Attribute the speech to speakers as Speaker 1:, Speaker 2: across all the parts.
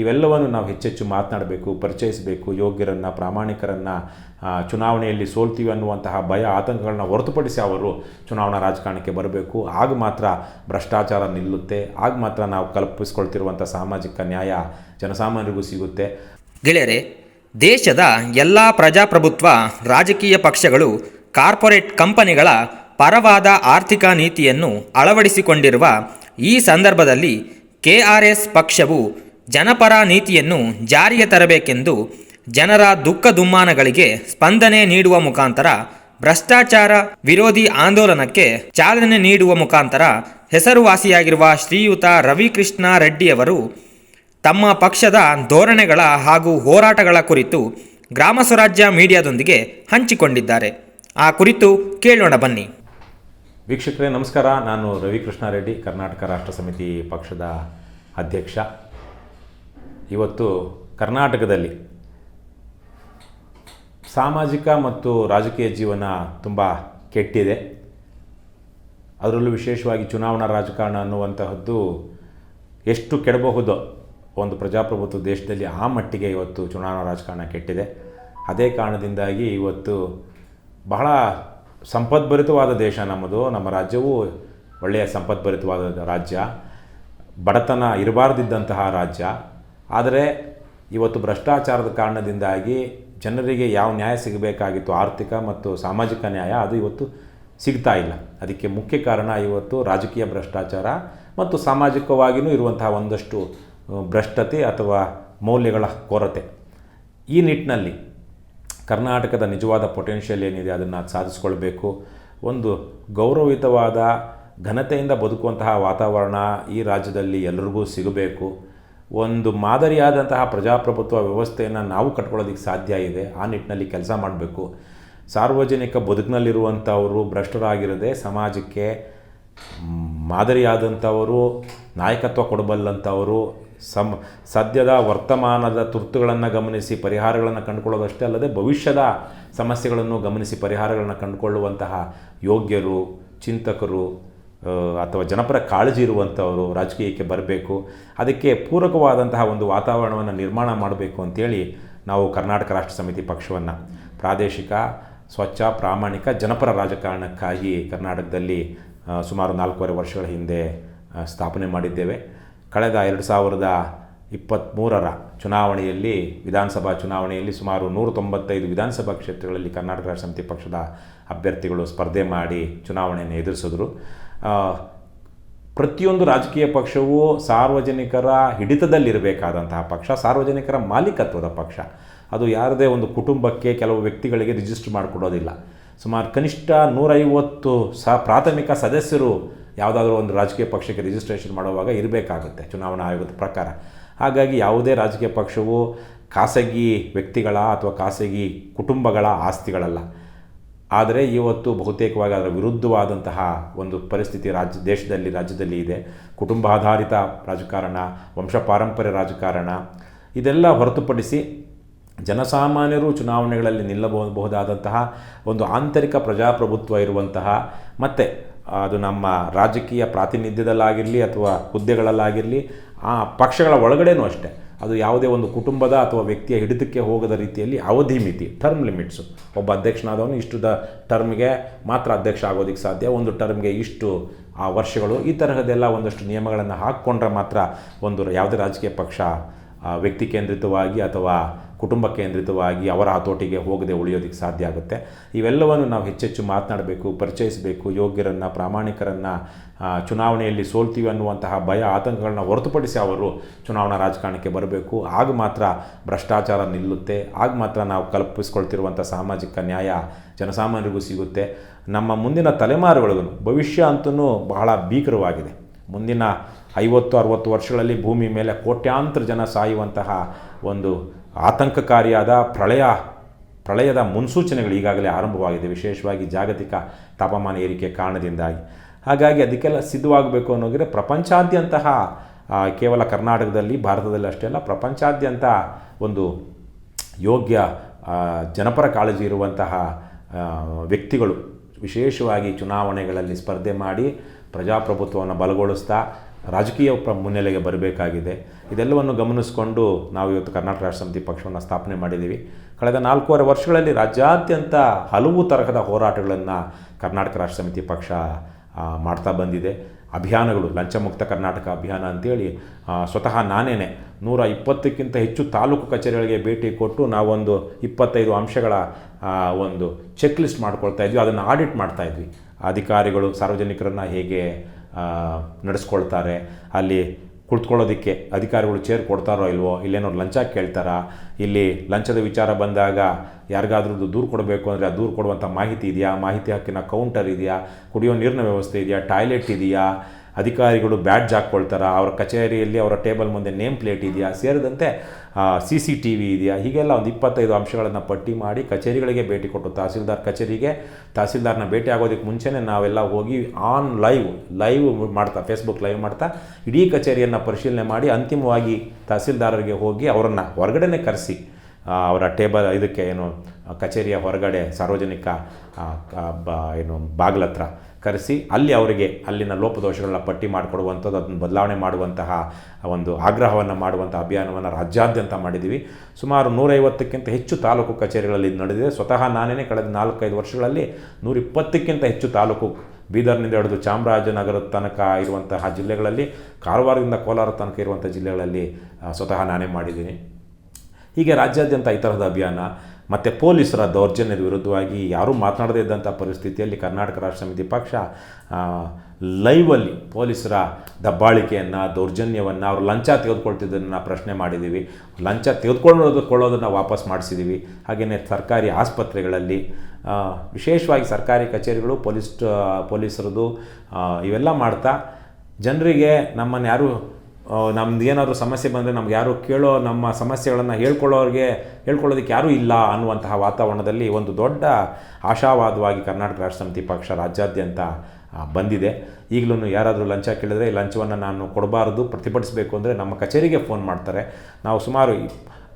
Speaker 1: ಇವೆಲ್ಲವನ್ನು ನಾವು ಹೆಚ್ಚೆಚ್ಚು ಮಾತನಾಡಬೇಕು, ಪರಿಚಯಿಸಬೇಕು, ಯೋಗ್ಯರನ್ನು, ಪ್ರಾಮಾಣಿಕರನ್ನು ಚುನಾವಣೆಯಲ್ಲಿ ಸೋಲ್ತೀವಿ ಅನ್ನುವಂತಹ ಭಯ, ಆತಂಕಗಳನ್ನ ಹೊರತುಪಡಿಸಿ ಅವರು ಚುನಾವಣಾ ರಾಜಕಾರಣಕ್ಕೆ ಬರಬೇಕು. ಆಗ ಮಾತ್ರ ಭ್ರಷ್ಟಾಚಾರ ನಿಲ್ಲುತ್ತೆ. ಆಗ ಮಾತ್ರ ನಾವು ಕಲ್ಪಿಸಿಕೊಳ್ತಿರುವಂಥ ಸಾಮಾಜಿಕ ನ್ಯಾಯ ಜನಸಾಮಾನ್ಯರಿಗೂ ಸಿಗುತ್ತೆ.
Speaker 2: ಗೆಳೆಯರೆ, ದೇಶದ ಎಲ್ಲ ಪ್ರಜಾಪ್ರಭುತ್ವ ರಾಜಕೀಯ ಪಕ್ಷಗಳು ಕಾರ್ಪೊರೇಟ್ ಕಂಪನಿಗಳ ಪರವಾದ ಆರ್ಥಿಕ ನೀತಿಯನ್ನು ಅಳವಡಿಸಿಕೊಂಡಿರುವ ಈ ಸಂದರ್ಭದಲ್ಲಿ ಕೆಆರ್ಎಸ್ ಪಕ್ಷವು ಜನಪರ ನೀತಿಯನ್ನು ಜಾರಿಗೆ ತರಬೇಕೆಂದು ಜನರ ದುಃಖ ದುಮ್ಮಾನಗಳಿಗೆ ಸ್ಪಂದನೆ ನೀಡುವ ಮುಖಾಂತರ ಭ್ರಷ್ಟಾಚಾರ ವಿರೋಧಿ ಆಂದೋಲನಕ್ಕೆ ಚಾಲನೆ ನೀಡುವ ಮುಖಾಂತರ ಹೆಸರುವಾಸಿಯಾಗಿರುವ ಶ್ರೀಯುತ ರವಿಕೃಷ್ಣ ರೆಡ್ಡಿಯವರು ತಮ್ಮ ಪಕ್ಷದ ಧೋರಣೆಗಳ ಹಾಗೂ ಹೋರಾಟಗಳ ಕುರಿತು ಗ್ರಾಮ ಸ್ವರಾಜ್ಯ ಮೀಡಿಯಾದೊಂದಿಗೆ ಹಂಚಿಕೊಂಡಿದ್ದಾರೆ. ಆ ಕುರಿತು ಕೇಳೋಣ ಬನ್ನಿ.
Speaker 1: ವೀಕ್ಷಕರೇ, ನಮಸ್ಕಾರ. ನಾನು ರವಿಕೃಷ್ಣ ರೆಡ್ಡಿ, ಕರ್ನಾಟಕ ರಾಷ್ಟ್ರ ಸಮಿತಿ ಪಕ್ಷದ ಅಧ್ಯಕ್ಷ. ಇವತ್ತು ಕರ್ನಾಟಕದಲ್ಲಿ ಸಾಮಾಜಿಕ ಮತ್ತು ರಾಜಕೀಯ ಜೀವನ ತುಂಬ ಕೆಟ್ಟಿದೆ. ಅದರಲ್ಲೂ ವಿಶೇಷವಾಗಿ ಚುನಾವಣಾ ರಾಜಕಾರಣ ಅನ್ನುವಂತಹದ್ದು ಎಷ್ಟು ಕೆಡಬಹುದೋ ಒಂದು ಪ್ರಜಾಪ್ರಭುತ್ವ ದೇಶದಲ್ಲಿ ಆ ಮಟ್ಟಿಗೆ ಇವತ್ತು ಚುನಾವಣಾ ರಾಜಕಾರಣ ಕೆಟ್ಟಿದೆ. ಅದೇ ಕಾರಣದಿಂದಾಗಿ ಇವತ್ತು ಬಹಳ ಸಂಪದ್ಭರಿತವಾದ ದೇಶ ನಮ್ಮದು. ನಮ್ಮ ರಾಜ್ಯವು ಒಳ್ಳೆಯ ಸಂಪದ್ಭರಿತವಾದ ರಾಜ್ಯ. ಬಡತನ ಇರಬಾರ್ದಿದ್ದಂತಹ ರಾಜ್ಯ. ಆದರೆ ಇವತ್ತು ಭ್ರಷ್ಟಾಚಾರದ ಕಾರಣದಿಂದಾಗಿ ಜನರಿಗೆ ಯಾವ ನ್ಯಾಯ ಸಿಗಬೇಕಾಗಿತ್ತು, ಆರ್ಥಿಕ ಮತ್ತು ಸಾಮಾಜಿಕ ನ್ಯಾಯ, ಅದು ಇವತ್ತು ಸಿಗ್ತಾ ಇಲ್ಲ. ಅದಕ್ಕೆ ಮುಖ್ಯ ಕಾರಣ ಇವತ್ತು ರಾಜಕೀಯ ಭ್ರಷ್ಟಾಚಾರ ಮತ್ತು ಸಾಮಾಜಿಕವಾಗಿಯೂ ಇರುವಂತಹ ಒಂದಷ್ಟು ಭ್ರಷ್ಟತೆ ಅಥವಾ ಮೌಲ್ಯಗಳ ಕೊರತೆ. ಈ ನಿಟ್ಟಿನಲ್ಲಿ ಕರ್ನಾಟಕದ ನಿಜವಾದ ಪೊಟೆನ್ಷಿಯಲ್ ಏನಿದೆ ಅದನ್ನು ಸಾಧಿಸ್ಕೊಳ್ಬೇಕು. ಒಂದು ಗೌರವಯುತವಾದ ಘನತೆಯಿಂದ ಬದುಕುವಂತಹ ವಾತಾವರಣ ಈ ರಾಜ್ಯದಲ್ಲಿ ಎಲ್ಲರಿಗೂ ಸಿಗಬೇಕು. ಒಂದು ಮಾದರಿಯಾದಂತಹ ಪ್ರಜಾಪ್ರಭುತ್ವ ವ್ಯವಸ್ಥೆಯನ್ನು ನಾವು ಕಟ್ಕೊಳ್ಳೋದಕ್ಕೆ ಸಾಧ್ಯ ಇದೆ. ಆ ನಿಟ್ಟಿನಲ್ಲಿ ಕೆಲಸ ಮಾಡಬೇಕು. ಸಾರ್ವಜನಿಕ ಬದುಕಿನಲ್ಲಿರುವಂಥವರು ಭ್ರಷ್ಟರಾಗಿರದೆ ಸಮಾಜಕ್ಕೆ ಮಾದರಿಯಾದಂಥವರು ನಾಯಕತ್ವ ಕೊಡಬಲ್ಲಂಥವರು ಸಮ, ಸದ್ಯದ ವರ್ತಮಾನದ ತುರ್ತುಗಳನ್ನು ಗಮನಿಸಿ, ಪರಿಹಾರಗಳನ್ನು ಕಂಡುಕೊಳ್ಳೋದಷ್ಟೇ ಅಲ್ಲದೆ ಭವಿಷ್ಯದ ಸಮಸ್ಯೆಗಳನ್ನು ಗಮನಿಸಿ, ಪರಿಹಾರಗಳನ್ನು ಕಂಡುಕೊಳ್ಳುವಂತಹ ಯೋಗ್ಯರು, ಚಿಂತಕರು ಅಥವಾ ಜನಪರ ಕಾಳಜಿ ಇರುವಂಥವರು ರಾಜಕೀಯಕ್ಕೆ ಬರಬೇಕು, ಅದಕ್ಕೆ ಪೂರಕವಾದಂತಹ ಒಂದು ವಾತಾವರಣವನ್ನು ನಿರ್ಮಾಣ ಮಾಡಬೇಕು ಅಂತೇಳಿ ನಾವು ಕರ್ನಾಟಕ ರಾಷ್ಟ್ರ ಸಮಿತಿ ಪಕ್ಷವನ್ನು ಪ್ರಾದೇಶಿಕ, ಸ್ವಚ್ಛ, ಪ್ರಾಮಾಣಿಕ, ಜನಪರ ರಾಜಕಾರಣಕ್ಕಾಗಿ ಕರ್ನಾಟಕದಲ್ಲಿ ಸುಮಾರು ನಾಲ್ಕೂವರೆ ವರ್ಷಗಳ ಹಿಂದೆ ಸ್ಥಾಪನೆ ಮಾಡಿದ್ದೇವೆ. ಕಳೆದ ಎರಡು ಸಾವಿರದ ಇಪ್ಪತ್ತ್ಮೂರರ ಚುನಾವಣೆಯಲ್ಲಿ, ವಿಧಾನಸಭಾ ಚುನಾವಣೆಯಲ್ಲಿ ಸುಮಾರು ನೂರ ತೊಂಬತ್ತೈದು ವಿಧಾನಸಭಾ ಕ್ಷೇತ್ರಗಳಲ್ಲಿ ಕರ್ನಾಟಕ ರಾಷ್ಟ್ರ ಸಮಿತಿ ಪಕ್ಷದ ಅಭ್ಯರ್ಥಿಗಳು ಸ್ಪರ್ಧೆ ಮಾಡಿ ಚುನಾವಣೆಯನ್ನು ಎದುರಿಸಿದ್ರು. ಪ್ರತಿಯೊಂದು ರಾಜಕೀಯ ಪಕ್ಷವು ಸಾರ್ವಜನಿಕರ ಹಿಡಿತದಲ್ಲಿರಬೇಕಾದಂತಹ ಪಕ್ಷ, ಸಾರ್ವಜನಿಕರ ಮಾಲೀಕತ್ವದ ಪಕ್ಷ. ಅದು ಯಾರದೇ ಒಂದು ಕುಟುಂಬಕ್ಕೆ ಕೆಲವು ವ್ಯಕ್ತಿಗಳಿಗೆ ರಿಜಿಸ್ಟರ್ ಮಾಡಿಕೊಡೋದಿಲ್ಲ. ಸುಮಾರು ಕನಿಷ್ಠ ನೂರೈವತ್ತು ಸ, ಪ್ರಾಥಮಿಕ ಸದಸ್ಯರು ಯಾವುದಾದ್ರೂ ಒಂದು ರಾಜಕೀಯ ಪಕ್ಷಕ್ಕೆ ರಿಜಿಸ್ಟ್ರೇಷನ್ ಮಾಡುವಾಗ ಇರಬೇಕಾಗುತ್ತೆ ಚುನಾವಣಾ ಆಯೋಗದ ಪ್ರಕಾರ. ಹಾಗಾಗಿ ಯಾವುದೇ ರಾಜಕೀಯ ಪಕ್ಷವು ಖಾಸಗಿ ವ್ಯಕ್ತಿಗಳ ಅಥವಾ ಖಾಸಗಿ ಕುಟುಂಬಗಳ ಆಸ್ತಿಗಳಲ್ಲ. ಆದರೆ ಇವತ್ತು ಬಹುತೇಕವಾಗಿ ಅದರ ವಿರುದ್ಧವಾದಂತಹ ಒಂದು ಪರಿಸ್ಥಿತಿ ರಾಜ್ಯ, ದೇಶದಲ್ಲಿ, ರಾಜ್ಯದಲ್ಲಿ ಇದೆ. ಕುಟುಂಬಾಧಾರಿತ ರಾಜಕಾರಣ, ವಂಶ ಪಾರಂಪರ್ಯ ರಾಜಕಾರಣ, ಇದೆಲ್ಲ ಹೊರತುಪಡಿಸಿ ಜನಸಾಮಾನ್ಯರು ಚುನಾವಣೆಗಳಲ್ಲಿ ನಿಲ್ಲಬಹುದಾದಂತಹ ಒಂದು ಆಂತರಿಕ ಪ್ರಜಾಪ್ರಭುತ್ವ ಇರುವಂತಹ ಮತ್ತು ಅದು ನಮ್ಮ ರಾಜಕೀಯ ಪ್ರಾತಿನಿಧ್ಯದಲ್ಲಾಗಿರಲಿ ಅಥವಾ ಹುದ್ದೆಗಳಲ್ಲಾಗಿರಲಿ, ಆ ಪಕ್ಷಗಳ ಒಳಗಡೆನೂ ಅಷ್ಟೇ. ಅದು ಯಾವುದೇ ಒಂದು ಕುಟುಂಬದ ಅಥವಾ ವ್ಯಕ್ತಿಯ ಹಿಡಿತಕ್ಕೆ ಹೋಗದ ರೀತಿಯಲ್ಲಿ ಅವಧಿ ಮಿತಿ ಟರ್ಮ್ ಲಿಮಿಟ್ಸು ಒಬ್ಬ ಅಧ್ಯಕ್ಷನಾದವನು ಇಷ್ಟು ದ ಟರ್ಮ್ಗೆ ಮಾತ್ರ ಅಧ್ಯಕ್ಷ ಆಗೋದಕ್ಕೆ ಸಾಧ್ಯ. ಒಂದು ಟರ್ಮ್ಗೆ ಇಷ್ಟು, ಆ ವರ್ಷಗಳು, ಈ ತರಹದೆಲ್ಲ ಒಂದಷ್ಟು ನಿಯಮಗಳನ್ನು ಹಾಕ್ಕೊಂಡ್ರೆ ಮಾತ್ರ ಒಂದು ಯಾವುದೇ ರಾಜಕೀಯ ಪಕ್ಷ ವ್ಯಕ್ತಿ ಕೇಂದ್ರಿತವಾಗಿ ಅಥವಾ ಕುಟುಂಬ ಕೇಂದ್ರಿತವಾಗಿ ಅವರ ಹತೋಟಿಗೆ ಹೋಗದೆ ಉಳಿಯೋದಕ್ಕೆ ಸಾಧ್ಯ ಆಗುತ್ತೆ. ಇವೆಲ್ಲವನ್ನು ನಾವು ಹೆಚ್ಚೆಚ್ಚು ಮಾತನಾಡಬೇಕು, ಪರಿಚಯಿಸಬೇಕು, ಯೋಗ್ಯರನ್ನು, ಪ್ರಾಮಾಣಿಕರನ್ನು ಚುನಾವಣೆಯಲ್ಲಿ ಸೋಲ್ತೀವಿ ಅನ್ನುವಂತಹ ಭಯ, ಆತಂಕಗಳನ್ನ ಹೊರತುಪಡಿಸಿ ಅವರು ಚುನಾವಣಾ ರಾಜಕಾರಣಕ್ಕೆ ಬರಬೇಕು. ಆಗ ಮಾತ್ರ ಭ್ರಷ್ಟಾಚಾರ ನಿಲ್ಲುತ್ತೆ. ಆಗ ಮಾತ್ರ ನಾವು ಕಲ್ಪಿಸ್ಕೊಳ್ತಿರುವಂಥ ಸಾಮಾಜಿಕ ನ್ಯಾಯ ಜನಸಾಮಾನ್ಯರಿಗೂ ಸಿಗುತ್ತೆ. ನಮ್ಮ ಮುಂದಿನ ತಲೆಮಾರುಗಳಿಗೂ ಭವಿಷ್ಯ ಅಂತೂ ಬಹಳ ಭೀಕರವಾಗಿದೆ. ಮುಂದಿನ ಐವತ್ತು, ಅರುವತ್ತು ವರ್ಷಗಳಲ್ಲಿ ಭೂಮಿ ಮೇಲೆ ಕೋಟ್ಯಾಂತರ ಜನ ಸಾಯುವಂತಹ ಒಂದು ಆತಂಕಕಾರಿಯಾದ ಪ್ರಳಯ, ಪ್ರಳಯದ ಮುನ್ಸೂಚನೆಗಳು ಈಗಾಗಲೇ ಆರಂಭವಾಗಿದೆ. ವಿಶೇಷವಾಗಿ ಜಾಗತಿಕ ತಾಪಮಾನ ಏರಿಕೆ ಕಾರಣದಿಂದಾಗಿ. ಹಾಗಾಗಿ ಅದಕ್ಕೆಲ್ಲ ಸಿದ್ಧವಾಗಬೇಕು ಅನ್ನೋದ್ರೆ ಪ್ರಪಂಚಾದ್ಯಂತಹ ಕೇವಲ ಕರ್ನಾಟಕದಲ್ಲಿ, ಭಾರತದಲ್ಲಿ ಅಷ್ಟೇ ಅಲ್ಲ, ಪ್ರಪಂಚಾದ್ಯಂತ ಒಂದು ಯೋಗ್ಯ ಜನಪರ ಕಾಳಜಿ ಇರುವಂತಹ ವ್ಯಕ್ತಿಗಳು ವಿಶೇಷವಾಗಿ ಚುನಾವಣೆಗಳಲ್ಲಿ ಸ್ಪರ್ಧೆ ಮಾಡಿ ಪ್ರಜಾಪ್ರಭುತ್ವವನ್ನು ಬಲಗೊಳಿಸ್ತಾ ರಾಜಕೀಯ ಪ್ರ ಮುನ್ನೆಲೆಗೆ ಬರಬೇಕಾಗಿದೆ. ಇದೆಲ್ಲವನ್ನು ಗಮನಿಸಿಕೊಂಡು ನಾವು ಇವತ್ತು ಕರ್ನಾಟಕ ರಾಷ್ಟ್ರ ಸಮಿತಿ ಪಕ್ಷವನ್ನು ಸ್ಥಾಪನೆ ಮಾಡಿದ್ದೀವಿ. ಕಳೆದ ನಾಲ್ಕೂವರೆ ವರ್ಷಗಳಲ್ಲಿ ರಾಜ್ಯಾದ್ಯಂತ ಹಲವು ತರಹದ ಹೋರಾಟಗಳನ್ನು ಕರ್ನಾಟಕ ರಾಷ್ಟ್ರ ಸಮಿತಿ ಪಕ್ಷ ಮಾಡ್ತಾ ಬಂದಿದೆ. ಅಭಿಯಾನಗಳು, ಲಂಚಮುಕ್ತ ಕರ್ನಾಟಕ ಅಭಿಯಾನ ಅಂತೇಳಿ ಸ್ವತಃ ನಾನೇನೆ. ನೂರ ಇಪ್ಪತ್ತಕ್ಕಿಂತ ಹೆಚ್ಚು ತಾಲೂಕು ಕಚೇರಿಗಳಿಗೆ ಭೇಟಿ ಕೊಟ್ಟು ನಾವೊಂದು ಇಪ್ಪತ್ತೈದು ಅಂಶಗಳ ಒಂದು ಚೆಕ್ ಲಿಸ್ಟ್ ಮಾಡ್ಕೊಳ್ತಾ ಇದ್ವಿ. ಅದನ್ನು ಆಡಿಟ್ ಮಾಡ್ತಾ ಇದ್ವಿ. ಅಧಿಕಾರಿಗಳು, ಸಾರ್ವಜನಿಕರನ್ನು ಹೇಗೆ ನಡೆಸ್ಕೊಳ್ತಾರೆ. ಅಲ್ಲಿ ಕುಳಿತುಕೊಳ್ಳೋದಕ್ಕೆ ಅಧಿಕಾರಿಗಳು ಚೇರ್ ಕೊಡ್ತಾರೋ ಇಲ್ವೋ, ಇಲ್ಲೇನೋ ಲಂಚ ಕೇಳ್ತಾರಾ? ಇಲ್ಲಿ ಲಂಚದ ವಿಚಾರ ಬಂದಾಗ ಯಾರಿಗಾದ್ರೂ ದೂರು ಕೊಡಬೇಕು ಅಂದರೆ ಆ ದೂರು ಕೊಡುವಂಥ ಮಾಹಿತಿ ಇದೆಯಾ? ಮಾಹಿತಿ ಹಕ್ಕಿನ ಕೌಂಟರ್ ಇದೆಯಾ? ಕುಡಿಯೋ ನೀರಿನ ವ್ಯವಸ್ಥೆ ಇದೆಯಾ? ಟಾಯ್ಲೆಟ್ ಇದೆಯಾ? ಅಧಿಕಾರಿಗಳು ಬ್ಯಾಡ್ಜ್ ಹಾಕ್ಕೊಳ್ತಾರಾ? ಅವರ ಕಚೇರಿಯಲ್ಲಿ ಅವರ ಟೇಬಲ್ ಮುಂದೆ ನೇಮ್ ಪ್ಲೇಟ್ ಇದೆಯಾ? ಸೇರಿದಂತೆ ಸಿ ಸಿ ಟಿ ವಿ ಇದೆಯಾ? ಹೀಗೆಲ್ಲ ಒಂದು ಇಪ್ಪತ್ತೈದು ಅಂಶಗಳನ್ನು ಪಟ್ಟಿ ಮಾಡಿ ಕಚೇರಿಗಳಿಗೆ ಭೇಟಿ ಕೊಟ್ಟು ತಹಸೀಲ್ದಾರ್ ಕಚೇರಿಗೆ ತಹಸೀಲ್ದಾರ್ನ ಭೇಟಿ ಆಗೋದಕ್ಕೆ ಮುಂಚೆನೇ ನಾವೆಲ್ಲ ಹೋಗಿ ಆನ್ ಲೈವ್ ಲೈವ್ ಮಾಡ್ತಾ, ಫೇಸ್ಬುಕ್ ಲೈವ್ ಮಾಡ್ತಾ ಇಡೀ ಕಚೇರಿಯನ್ನು ಪರಿಶೀಲನೆ ಮಾಡಿ ಅಂತಿಮವಾಗಿ ತಹಸೀಲ್ದಾರರಿಗೆ ಹೋಗಿ ಅವರನ್ನು ಹೊರಗಡೆನೇ ಕರೆಸಿ ಅವರ ಟೇಬಲ್ ಇದಕ್ಕೆ ಏನು, ಕಚೇರಿಯ ಹೊರಗಡೆ ಸಾರ್ವಜನಿಕ ಏನು ಬಾಗಿಲ ಹತ್ರ ಕರೆಸಿ ಅಲ್ಲಿ ಅವರಿಗೆ ಅಲ್ಲಿನ ಲೋಪದೋಷಗಳನ್ನ ಪಟ್ಟಿ ಮಾಡಿಕೊಡುವಂಥದ್ದು, ಅದನ್ನು ಬದಲಾವಣೆ ಮಾಡುವಂತಹ ಒಂದು ಆಗ್ರಹವನ್ನು ಮಾಡುವಂಥ ಅಭಿಯಾನವನ್ನು ರಾಜ್ಯಾದ್ಯಂತ ಮಾಡಿದ್ದೀವಿ ಸುಮಾರು ನೂರೈವತ್ತಕ್ಕಿಂತ ಹೆಚ್ಚು ತಾಲೂಕು ಕಚೇರಿಗಳಲ್ಲಿ ಇದು ನಡೆದಿದೆ. ಸ್ವತಃ ನಾನೇ ಕಳೆದ ನಾಲ್ಕೈದು ವರ್ಷಗಳಲ್ಲಿ ನೂರಿಪ್ಪತ್ತಕ್ಕಿಂತ ಹೆಚ್ಚು ತಾಲೂಕು ಬೀದರ್ನಿಂದ ಹಿಡಿದು ಚಾಮರಾಜನಗರದ ತನಕ ಇರುವಂತಹ ಜಿಲ್ಲೆಗಳಲ್ಲಿ, ಕಾರವಾರದಿಂದ ಕೋಲಾರ ತನಕ ಇರುವಂಥ ಜಿಲ್ಲೆಗಳಲ್ಲಿ ಸ್ವತಃ ನಾನೇ ಮಾಡಿದ್ದೀನಿ. ಹೀಗೆ ರಾಜ್ಯಾದ್ಯಂತ ಈ ತರಹದ ಅಭಿಯಾನ ಮತ್ತು ಪೊಲೀಸರ ದೌರ್ಜನ್ಯದ ವಿರುದ್ಧವಾಗಿ ಯಾರೂ ಮಾತನಾಡದೇ ಇದ್ದಂಥ ಪರಿಸ್ಥಿತಿಯಲ್ಲಿ ಕರ್ನಾಟಕ ರಾಷ್ಟ್ರ ಸಮಿತಿ ಪಕ್ಷ ಲೈವಲ್ಲಿ ಪೊಲೀಸರ ದಬ್ಬಾಳಿಕೆಯನ್ನು, ದೌರ್ಜನ್ಯವನ್ನು ಅವರು ಲಂಚ ತೆಗೆದುಕೊಳ್ತಿದ್ದನ್ನು ಪ್ರಶ್ನೆ ಮಾಡಿದ್ದೀವಿ ಲಂಚ ತೆಗೆದುಕೊಳ್ಳೋದು ಕೊಳ್ಳೋದನ್ನು ವಾಪಸ್ ಮಾಡಿಸಿದ್ದೀವಿ ಹಾಗೆಯೇ ಸರ್ಕಾರಿ ಆಸ್ಪತ್ರೆಗಳಲ್ಲಿ ವಿಶೇಷವಾಗಿ ಸರ್ಕಾರಿ ಕಚೇರಿಗಳು, ಪೊಲೀಸ್ ಪೊಲೀಸರದು ಇವೆಲ್ಲ ಮಾಡ್ತಾ ಜನರಿಗೆ ನಮ್ಮನ್ನು ಯಾರು ನಮ್ದು ಏನಾದರೂ ಸಮಸ್ಯೆ ಬಂದರೆ ನಮ್ಗೆ ಯಾರು ಕೇಳೋ, ನಮ್ಮ ಸಮಸ್ಯೆಗಳನ್ನು ಹೇಳ್ಕೊಳ್ಳೋರಿಗೆ, ಹೇಳ್ಕೊಳ್ಳೋದಕ್ಕೆ ಯಾರೂ ಇಲ್ಲ ಅನ್ನುವಂತಹ ವಾತಾವರಣದಲ್ಲಿ ಒಂದು ದೊಡ್ಡ ಆಶಾವಾದವಾಗಿ ಕರ್ನಾಟಕ ರಾಷ್ಟ್ರ ಸಮಿತಿ ಪಕ್ಷ ರಾಜ್ಯಾದ್ಯಂತ ಬಂದಿದೆ. ಈಗಲೂ ಯಾರಾದರೂ ಲಂಚ ಕೇಳಿದ್ರೆ ಈ ಲಂಚವನ್ನು ನಾನು ಕೊಡಬಾರ್ದು, ಪ್ರತಿಭಟಿಸಬೇಕು ಅಂದರೆ ನಮ್ಮ ಕಚೇರಿಗೆ ಫೋನ್ ಮಾಡ್ತಾರೆ. ನಾವು ಸುಮಾರು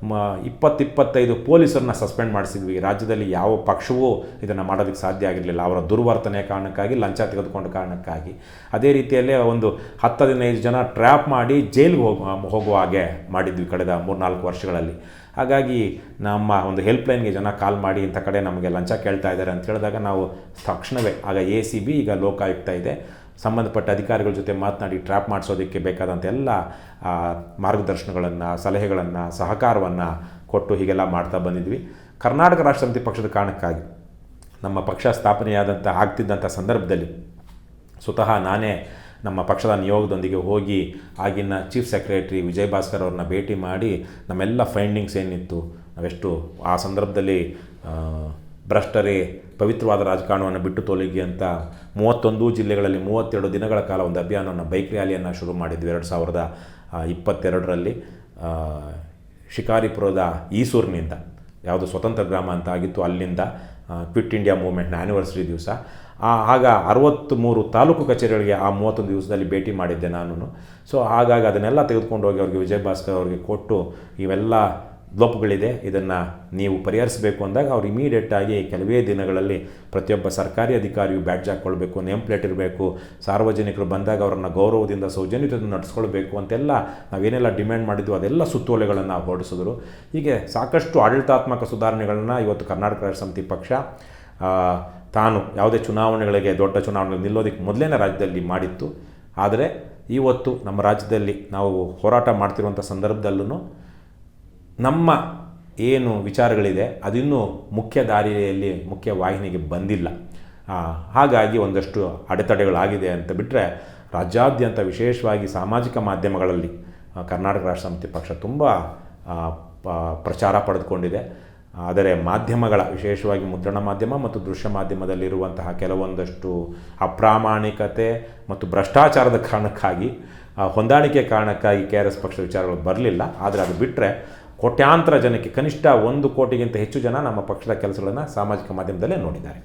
Speaker 1: ಮ ಇಪ್ಪತ್ತು ಇಪ್ಪತ್ತೈದು ಪೊಲೀಸರನ್ನ ಸಸ್ಪೆಂಡ್ ಮಾಡಿಸಿದ್ವಿ. ರಾಜ್ಯದಲ್ಲಿ ಯಾವ ಪಕ್ಷವೂ ಇದನ್ನು ಮಾಡೋದಕ್ಕೆ ಸಾಧ್ಯ ಆಗಿರಲಿಲ್ಲ. ಅವರ ದುರ್ವರ್ತನೆ ಕಾರಣಕ್ಕಾಗಿ, ಲಂಚ ತೆಗೆದುಕೊಂಡ ಕಾರಣಕ್ಕಾಗಿ. ಅದೇ ರೀತಿಯಲ್ಲಿ ಒಂದು ಹತ್ತು ಹದಿನೈದು ಜನ ಟ್ರ್ಯಾಪ್ ಮಾಡಿ ಜೈಲಿಗೆ ಹೋಗುವ ಹೋಗುವ ಹಾಗೆ ಮಾಡಿದ್ವಿ ಕಳೆದ ಮೂರ್ನಾಲ್ಕು ವರ್ಷಗಳಲ್ಲಿ. ಹಾಗಾಗಿ ನಮ್ಮ ಒಂದು ಹೆಲ್ಪ್ಲೈನ್ಗೆ ಜನ ಕಾಲ್ ಮಾಡಿ, ಇಂಥ ಕಡೆ ನಮಗೆ ಲಂಚ ಕೇಳ್ತಾ ಇದ್ದಾರೆ ಅಂತ ಹೇಳಿದಾಗ ನಾವು ತಕ್ಷಣವೇ, ಆಗ ಎ ಸಿ ಬಿ, ಈಗ ಲೋಕಾಯುಕ್ತ ಇದೆ ಸಂಬಂಧಪಟ್ಟ ಅಧಿಕಾರಿಗಳ ಜೊತೆ ಮಾತನಾಡಿ ಟ್ರ್ಯಾಪ್ ಮಾಡಿಸೋದಕ್ಕೆ ಬೇಕಾದಂಥ ಎಲ್ಲ ಮಾರ್ಗದರ್ಶನಗಳನ್ನು, ಸಲಹೆಗಳನ್ನು, ಸಹಕಾರವನ್ನು ಕೊಟ್ಟು ಹೀಗೆಲ್ಲ ಮಾಡ್ತಾ ಬಂದಿದ್ವಿ. ಕರ್ನಾಟಕ ರಾಷ್ಟ್ರ ಸಮಿತಿ ಪಕ್ಷದ ಕಾರಣಕ್ಕಾಗಿ ನಮ್ಮ ಪಕ್ಷ ಸ್ಥಾಪನೆಯಾದಂಥ ಆಗ್ತಿದ್ದಂಥ ಸಂದರ್ಭದಲ್ಲಿ ಸ್ವತಃ ನಾನೇ ನಮ್ಮ ಪಕ್ಷದ ನಿಯೋಗದೊಂದಿಗೆ ಹೋಗಿ ಆಗಿನ ಚೀಫ್ ಸೆಕ್ರೆಟರಿ ವಿಜಯ್ ಭಾಸ್ಕರ್ ಅವ್ರನ್ನ ಭೇಟಿ ಮಾಡಿ ನಮ್ಮೆಲ್ಲ ಫೈಂಡಿಂಗ್ಸ್ ಏನಿತ್ತು, ನಾವೆಷ್ಟು ಆ ಸಂದರ್ಭದಲ್ಲಿ ಭ್ರಷ್ಟರೇ ಪವಿತ್ರವಾದ ರಾಜಕಾರಣವನ್ನು ಬಿಟ್ಟು ತೊಲಗಿ ಅಂತ ಮೂವತ್ತೊಂದು ಜಿಲ್ಲೆಗಳಲ್ಲಿ ಮೂವತ್ತೆರಡು ದಿನಗಳ ಕಾಲ ಒಂದು ಅಭಿಯಾನವನ್ನು ಬೈಕ್ ರ್ಯಾಲಿಯನ್ನು ಶುರು ಮಾಡಿದ್ವಿ ಎರಡು ಸಾವಿರದ ಇಪ್ಪತ್ತೆರಡರಲ್ಲಿ. ಶಿಕಾರಿಪುರದ ಈಸೂರಿನಿಂದ, ಯಾವುದು ಸ್ವತಂತ್ರ ಗ್ರಾಮ ಅಂತ ಆಗಿತ್ತು ಅಲ್ಲಿಂದ ಕ್ವಿಟ್ ಇಂಡಿಯಾ ಮೂವ್ಮೆಂಟ್ನ ಆ್ಯನಿವರ್ಸರಿ ದಿವಸ. ಆಗ ಅರವತ್ತ್ಮೂರು ತಾಲೂಕು ಕಚೇರಿಗಳಿಗೆ ಆ ಮೂವತ್ತೊಂದು ದಿವಸದಲ್ಲಿ ಭೇಟಿ ಮಾಡಿದ್ದೆ ನಾನು ಸೊ ಹಾಗಾಗಿ ಅದನ್ನೆಲ್ಲ ತೆಗೆದುಕೊಂಡು ಹೋಗಿ ಅವ್ರಿಗೆ ವಿಜಯ್ ಭಾಸ್ಕರ್ ಅವರಿಗೆ ಕೊಟ್ಟು ಇವೆಲ್ಲ ಲೋಪಗಳಿದೆ. ಇದನ್ನು ನೀವು ಪರಿಹರಿಸಬೇಕು ಅಂದಾಗ ಅವ್ರು ಇಮಿಡಿಯೇಟಾಗಿ ಕೆಲವೇ ದಿನಗಳಲ್ಲಿ ಪ್ರತಿಯೊಬ್ಬ ಸರ್ಕಾರಿ ಅಧಿಕಾರಿಯು ಬ್ಯಾಡ್ಜ್ ಹಾಕ್ಕೊಳ್ಬೇಕು ನೇಮ್ ಪ್ಲೇಟ್ ಇರಬೇಕು, ಸಾರ್ವಜನಿಕರು ಬಂದಾಗ ಅವರನ್ನು ಗೌರವದಿಂದ, ಸೌಜನ್ಯತೆಯಿಂದ ನಡೆಸ್ಕೊಳ್ಬೇಕು ಅಂತೆಲ್ಲ ನಾವೇನೆಲ್ಲ ಡಿಮ್ಯಾಂಡ್ ಮಾಡಿದ್ವು ಅದೆಲ್ಲ ಸುತ್ತೋಲೆಗಳನ್ನು ಹೊರಡಿಸಿದ್ರು. ಹೀಗೆ ಸಾಕಷ್ಟು ಆಡಳಿತಾತ್ಮಕ ಸುಧಾರಣೆಗಳನ್ನು ಇವತ್ತು ಕರ್ನಾಟಕ ರಾಜ್ಯ ಸಮಿತಿ ಪಕ್ಷ ತಾನು ಯಾವುದೇ ಚುನಾವಣೆಗಳಿಗೆ, ದೊಡ್ಡ ಚುನಾವಣೆಗಳು ನಿಲ್ಲೋದಕ್ಕೆ ಮೊದಲೇನೇ ರಾಜ್ಯದಲ್ಲಿ ಮಾಡಿತ್ತು. ಆದರೆ ಇವತ್ತು ನಮ್ಮ ರಾಜ್ಯದಲ್ಲಿ ನಾವು ಹೋರಾಟ ಮಾಡ್ತಿರುವಂಥ ಸಂದರ್ಭದಲ್ಲೂ ನಮ್ಮ ಏನು ವಿಚಾರಗಳಿದೆ, ಅದಿನ್ನೂ ಮುಖ್ಯ ದಾರಿಯಲ್ಲಿ, ಮುಖ್ಯ ವಾಹಿನಿಗೆ ಬಂದಿಲ್ಲ. ಹಾಗಾಗಿ ಒಂದಷ್ಟು ಅಡೆತಡೆಗಳಾಗಿದೆ ಅಂತ ಬಿಟ್ಟರೆ ರಾಜ್ಯಾದ್ಯಂತ ವಿಶೇಷವಾಗಿ ಸಾಮಾಜಿಕ ಮಾಧ್ಯಮಗಳಲ್ಲಿ ಕರ್ನಾಟಕ ರಾಷ್ಟ್ರ ಸಮಿತಿ ಪಕ್ಷ ತುಂಬ ಪ್ರಚಾರ ಪಡೆದುಕೊಂಡಿದೆ. ಆದರೆ ಮಾಧ್ಯಮಗಳ, ವಿಶೇಷವಾಗಿ ಮುದ್ರಣ ಮಾಧ್ಯಮ ಮತ್ತು ದೃಶ್ಯ ಮಾಧ್ಯಮದಲ್ಲಿರುವಂತಹ ಕೆಲವೊಂದಷ್ಟು ಅಪ್ರಾಮಾಣಿಕತೆ ಮತ್ತು ಭ್ರಷ್ಟಾಚಾರದ ಕಾರಣಕ್ಕಾಗಿ ಹೊಂದಾಣಿಕೆ ಕಾರಣಕ್ಕಾಗಿ ಕೆ ಆರ್ ಎಸ್ ಪಕ್ಷದ ವಿಚಾರಗಳು ಬರಲಿಲ್ಲ. ಆದರೆ ಅದು ಬಿಟ್ಟರೆ ಕೋಟ್ಯಾಂತರ ಜನಕ್ಕೆ ಕನಿಷ್ಠ ಒಂದು ಕೋಟಿಗಿಂತ ಹೆಚ್ಚು ಜನ ನಮ್ಮ ಪಕ್ಷದ ಕೆಲಸಗಳನ್ನು ಸಾಮಾಜಿಕ ಮಾಧ್ಯಮದಲ್ಲೇ ನೋಡಿದ್ದಾರೆ.